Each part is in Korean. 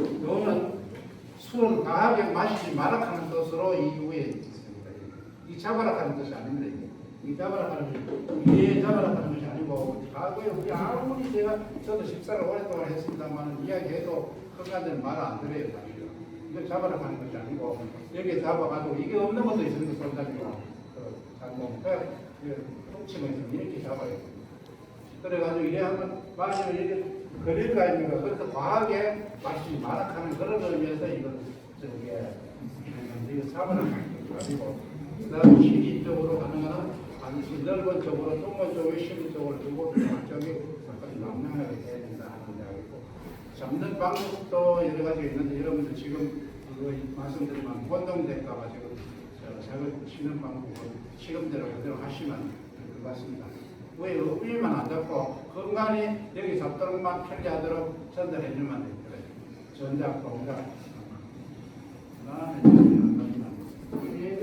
요는 술을 과하게 마시지 말라 하는 뜻으로 이 위에 있습니다. 이 잡아라 하는 뜻이 아닙니다. 이 잡아라 하는 것이 위에 잡아라 하는 것이 아니고 과거에 우리 아무리 제가 저도 식사를 오랫동안 했습니다만 이야기해도 큰가들 말을 안 들어요. 이걸 잡아라 하는 것이 아니고 여기 잡아가지고 이게 없는 것도 있습니다. 손잡이가 그 잘못 훔치고 있으면 이렇게 잡아요. 그래가지고 이래 하면 마시면 이렇게 그릴 거 아닙니까? 그래서 과하게 마시지 말아 하는 그런 의미에서 이거 저게 이거 잡아라 가지고 그다음 시기적으로 가는 거는 반드시 넓은 쪽으로 똥물 쪽에 시기 쪽으로 두고 저기 잠깐 명명하게 해야 된다 하는 이야기고 잡는 방법도 여러 가지 있는데 여러분들 지금 그거 말씀드리면 혼동될까봐 지금 저 작을 치는 방법을 시험대로 그대로 하시면 될 것 같습니다. 왜 의미만 안 잡고 건강히 여기 잡도록만 편리하도록 전달해 주면 돼요. 전작 동작. 그다음에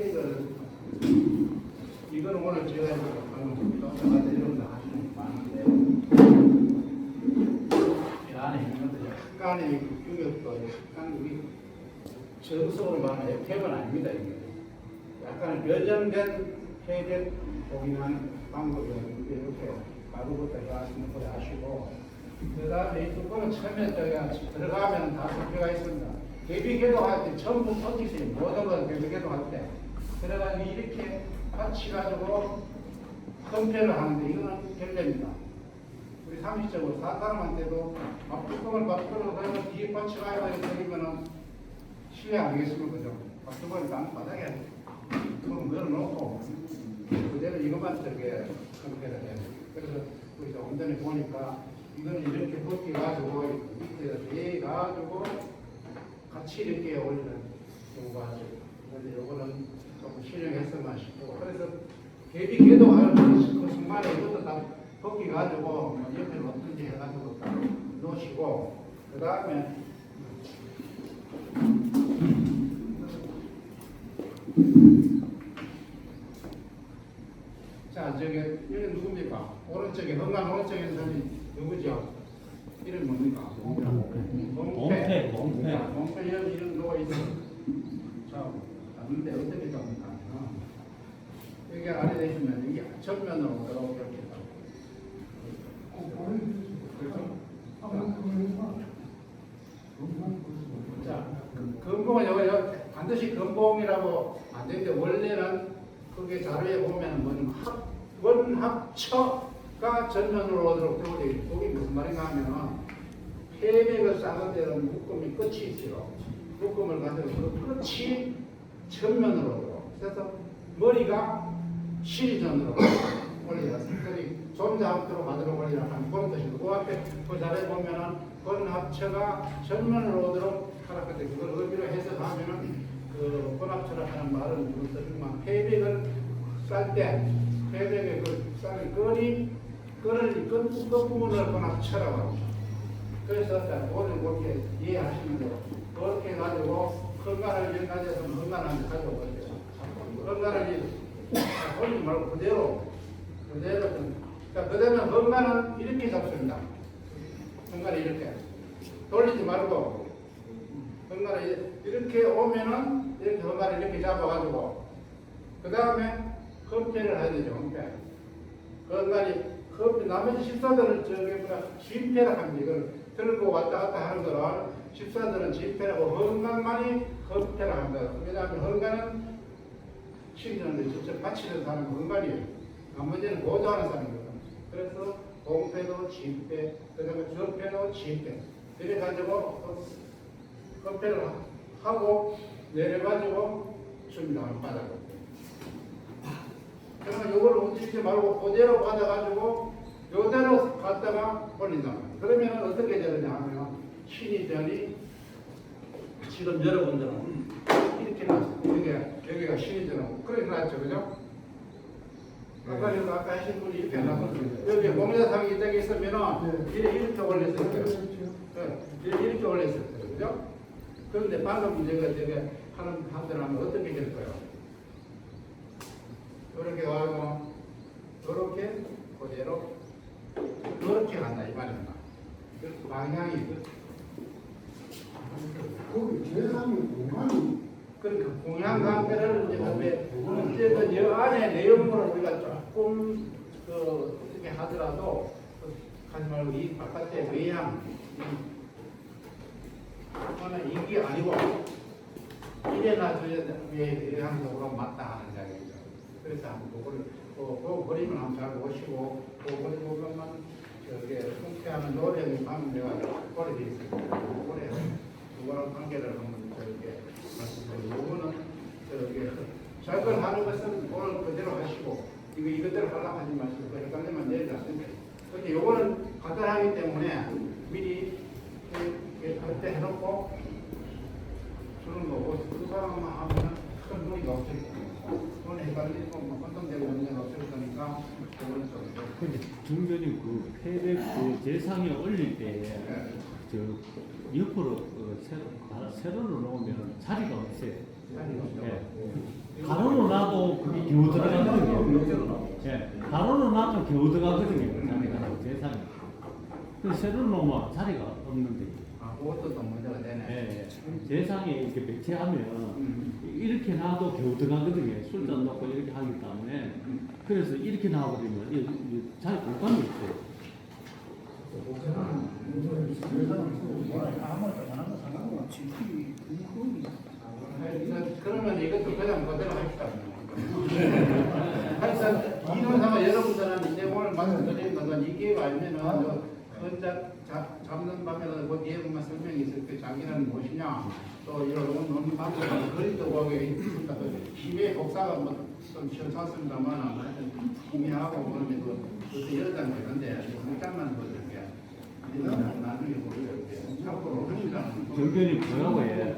이거를 이거는 오늘 제가 방금 이런 거 하시는 거 많은데 이 안에 있는 것도 약간의 규격도 약간 우리 정석으로 말하면 앱은 아닙니다 이게. 약간 변형된 해결 고민하는 방법이었는데 이렇게 가루부터 해왔으면 그래 아시고 그 다음에 이 뚜껑은 처음에 들어가면 다 설계가 있습니다. 대비 개도할 때 전부 터지세요 모든 건 대비 개도할 때. 그래가지고 이렇게 같이 가지고 컨페를 하는데 이거는 결례입니다. 우리 상식적으로 사 사람한테도 앞뚜껑을 밖으로 가면 뒤에 받쳐가야 되는 거면은 실례 아니겠습니까 그죠? 앞뚜껑을 땅 바닥에 그럼 걸어놓고 그대로 이것만 저게 컨페를 해요. 그래서 우리 조금 전에 보니까 이거는 이렇게 벗겨가지고 밑에다 대가지고 같이 이렇게 올리는 경우가 아주 근데 요거는 조금 신령했으면 싶고. 그래서 개비 개도 그 순간에 이것도 다 벗겨가지고 뭐 옆에 놓든지 해가지고 딱 놓으시고 그 다음에 자 저기 여기 누굽니까? 오른쪽에 흥한 오른쪽에 사람이 누구죠? 이름 뭡니까? 몽패. 자, 몽패 이름 이름 누가 있어? 자, 봤는데 어떻게 잡니까? 어. 여기 아래 되시면 이게 전면으로 이렇게 그렇죠? 자, 그 금봉은 여기 여기 반드시 금봉이라고 안 되는데 원래는 그게 자료에 보면 뭐냐면 합, 전면으로 오도록 되어 있고 그게 무슨 말인가 하면 폐백을 쌓은 데는 묶음이 끝이 있죠. 묶음을 가지고 그 끝이 전면으로 오도록. 그래서 머리가 실전으로 올려서 그리 존재함도록 가도록 올리라 하는 그런 뜻이고 그 앞에 그 자리에 보면은 권합처가 전면으로 오도록 하라 근데 그걸 의미로 해석하면은 그 권합처라 하는 말은 무슨 뜻이냐면 폐백을 쌀때 폐백의 그 쌀이 끈이 끈을 끝, 끝부분을 권합처라고 합니다. 그래서 자, 오늘 그렇게 이해하시면 돼요. 그렇게 해가지고 건강을 연가지해서 건강을 가져오거든요. 건강을 올리지 말고 그대로 그대로 좀- 자 그다음에 건강은 이렇게 잡습니다. 건강을 이렇게 돌리지 말고 건강을 이렇게 오면은 이렇게 건강을 이렇게 잡아가지고 그 다음에 컴패를 해야 되죠. 컴패. 건강이 컴패 나머지 십사들은 저기 뭐야 진패라 합니다. 이걸 들고 왔다 갔다 하는 거를 십사들은 진패라고 건강만이 컴패라 합니다. 왜냐하면 건강은 신전에 직접 바치는 사람이 건강이에요. 나머지는 보조하는 사람이거든. 그래서 공패도 진패, 그 다음에 저패도 진패. 이래가지고 컴패를 하고 내려가지고 줍니다. 바닥으로. 그러면 요걸 움직이지 말고 그대로 받아가지고 요대로 갖다가 올린다. 그러면 어떻게 되느냐 하면 신이전이 지금 여러분들은 이렇게 놨어요. 여기가, 여기가 신이전하고 그렇게 놨죠. 그죠? 아까 여기 아까 하신 분이 이렇게 놨거든요. 여기 공자상이 이렇게 있으면은 이렇게, 이렇게 올렸을 거예요. 네, 이렇게, 이렇게 올렸을 거예요. 그죠? 그런데 방금 제가 제가 하는 판단을 하면 어떻게 될까요? 이렇게 가고 이렇게 그대로 이렇게 간다 이 말입니다. 그 방향이 그- 공간이 그러니까 공양 관계를 이제 근데 어쨌든 여 안에 내용물을 우리가 조금 그 어떻게 하더라도 그 하지 말고 이 바깥에 외양 이거는 이게 아니고 이래나 저래 외양적으로 맞다 하는 장이죠. 그래서 한번 그거를 그, 그 그림을 잘 보시고 그 그림 보면만 저게 통쾌하는 노래를 하면 내가 노래 되겠습니다. 노래 그거랑 관계를 한번 저렇게 말씀드리고 요거는 저기 절걸 하는 것은 오늘 그대로 하시고 이거 이것대로 하려고 하지 마시고 그 헷갈리면 내일 놨습니다. 근데 요거는 간단하기 때문에 미리 그- 그때 해놓고 주는 거고 그 사람만 하면 큰 무리가 없을 거고 그건 혼동되고 문제가 없을 거니까 그거는 좀 근데 중견이 그 패백 그 재상에 올릴 때 저 옆으로 그 세로 가- 세로로 놓으면 자리가 없어요. 예. 가로로 놔도 그게 겨우 들어가거든요. 예. 가로로 놔도 겨우 들어가거든요. 자리가 재상이. 그 세로로 놓으면 자리가 없는데. 아 그것도 또 문제가 되네. 예. 예. 재상에 이렇게 배치하면 음. 이렇게 놔도 겨우 들어가거든요. 술잔 놓고 이렇게 하기 때문에. 그래서 이렇게 놔버리면 자리 공간이 있어요. 그러면 이것도 그냥 그대로 합시다. 하여튼 이론상은 여러분들은 이제 오늘 말씀드린 것은 이게 잡- 잡는 뒤에 보면 설명이 있을 때 자기는 무엇이냐 또 이런 논문 방법은 그림도 보게 있습니다. 그 힘의 복사가 뭐좀 시원찮습니다만 하여튼 희미하고 그러면 그장 되는데 공장만 보여줄게. 이거는 나중에 보여줄게. 참고로 하시라는 거. 정견이 뭐라고 해?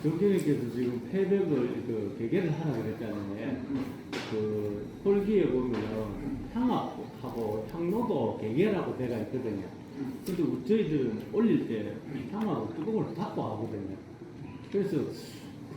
정견이께서 지금 패백을 그 개개를 하라 그랬잖아요. 그 홀기에 보면 향압하고 향로도 개개라고 돼가 있거든요. 근데 저희들은 올릴 때 향하고 뚜껑을 닫고 하거든요. 그래서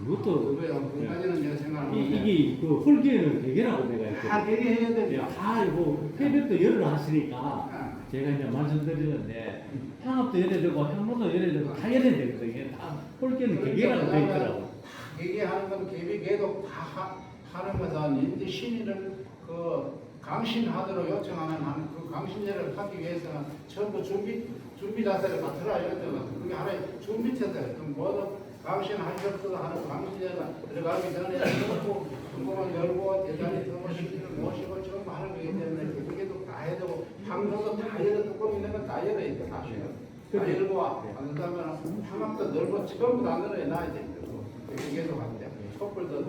그것도. 그까지는 내가 생각을 이, 못해. 이게 그 홀기에는 개개라고 돼가 다 있거든요. 되게 해야 예, 됩니다. 다 이거 패백도 열을 하시니까 아, 제가 이제 말씀드리는데 향압도 열어야 되고 향로도 열어야 되고 다 열어야 되거든요. 다 홀기에는 개개라고 돼 있더라고. 얘기하는 건 개비개도 다 하, 하는 것은 이제 신인을 그 강신하도록 요청하는 하는 그 강신제를 하기 위해서는 전부 준비 준비 자세를 맡으라 이랬거든. 그게 하나의 준비 자세. 좀 뭐든 강신하셨어도 하는 강신제가 들어가기 전에 전부 궁금한 열고 대단히 더 신인을 모시고 전부 하는 거기 때문에 개비개도 다 해야 되고 향로도 다 열어 뚜껑 있는 건 다 열어야 돼 사실은. 다 열고 안 된다면 향압도 넓어 전부 다 늘어야 놔야 돼. 이게도 한데 촛불도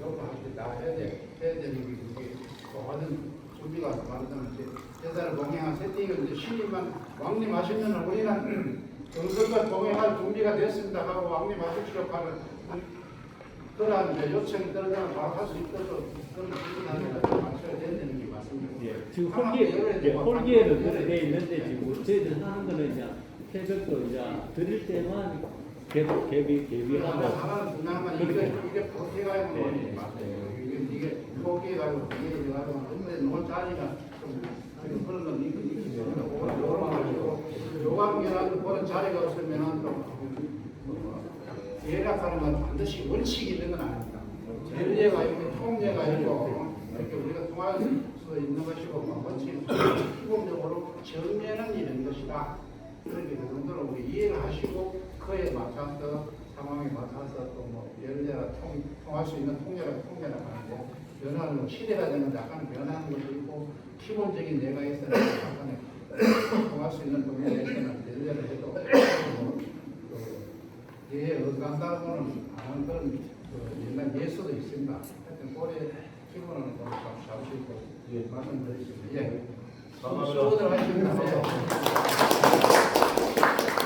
저거 할때 다 해야 돼 해야 되는 게 그게 모든 준비가 많다는 이제 제사를 봉행한 세팅을 이제 신임만 왕님 하시면 우리는 정성과 봉행할 준비가 됐습니다 하고 왕님 하십시오 하는 그러한 이제 요청이 떨어지면 바로 할수 있도록 그런 것을 맞춰야 된다는 게 맞습니다. 예, 지금 향압도 홀기, 열어야 예, 되고 홀기에는 그래 돼. 있는데 지금 저희들 하는 거는 이제 새벽도 이제 드릴 때만 계속 개비 개비하고 하나는 건 이게 이게 거니 네. 맞아요. 이게 이게 포기가지고 이게 근데 놓은 자리가 좀 그런 건 요런 가지고 요관계라도 그런 자리가 없으면은 또 예약하는 건 반드시 원칙이 있는 건 아닙니다. 전례가 있고 통례가 있고 이렇게 우리가 통할 수 있는 것이고 뭐 원칙 기본적으로 정례는 이런 것이다. 그렇게 그 정도로 우리 이해를 하시고 그에 맞춰서 상황에 맞춰서 또 뭐 예를 들어 통, 통할 수 있는 통례라 통례라 하는데 변화는 뭐 시대가 되면 약간 변하는 것도 있고 기본적인 내가 있어야 약간의 통할 수 있는 통례가 있으면 예를 해도 예에 어간다고는 하는 그런 그 옛날 예수도 있습니다. 하여튼 고래 기본은 좀 잡으시고 말씀드리겠습니다. 예. 수고들 하십니다. 예.